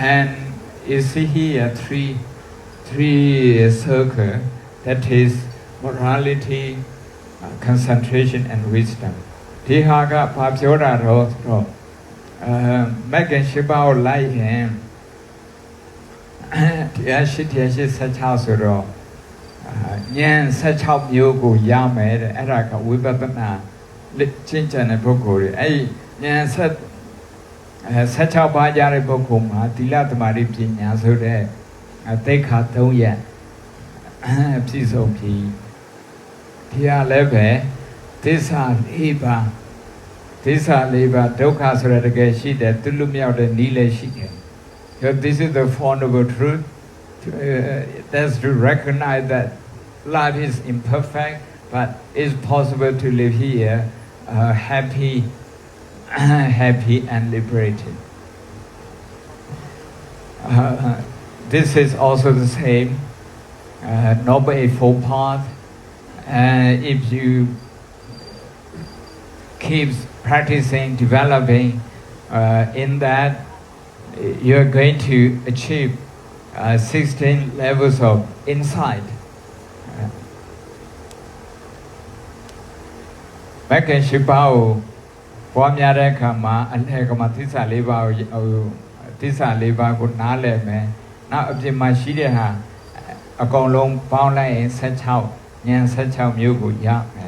And you see here three, three circle that is morality, uh, concentration, and wisdom. ဒီဟာကဘာပြောတာတော့ဆိုတော့အဲမက်ကင်ရှိပါကိုလိုက်ရင်တရားရှိတရားရှိ16ဆိုတော့အာဉာဏ်16မျိုးကိုရမယ်တဲ့အဲ့ဒါကဝိပဿနာလက်ကျင့်ကြံတဲ့ပုဂ္ဂိုလ်တွေအဲ့ဒီဉာဏ်ဆက်အဲ 16ပါးကြတဲ့ပုဂ္ဂိုလ်မှာသီလသမာဓိပညာဆိုတဲ့အသိက္ခာ3ရပ်အပြည့်စုံပြီဒီဟာလည်းပဲသစ္စာ၄ပါးသစ္စာ၄ပါးဒုက္ခဆိုတဲ့တကယ်ရှိတယ်သူလူမြောက်တဲ့နည်းလည်းရှိတယ် So this is the four noble truth. To, uh, that's to recognize that life is imperfect, but it's possible to live here uh, happy, happy and liberated. Uh, this is also the same, uh, noble eightfold path. Uh, if you keep practicing, developing uh, in that, you're going to achieve uh, 16 levels of insight. Uh, Megan Shibao ပါကိုပွားများတဲ့အခါမှာအလှည့်ကမှာသစ္စာလေးပါးကိုဟိုသစ္စာလေးပါးကိုနားလည်မယ်။နောက်အပြင်မှာရှိတဲ့ဟာအကုန်လုံးပေါင်းလိုက်ရင်16ဉာဏ်16မျိုးကိုရမယ်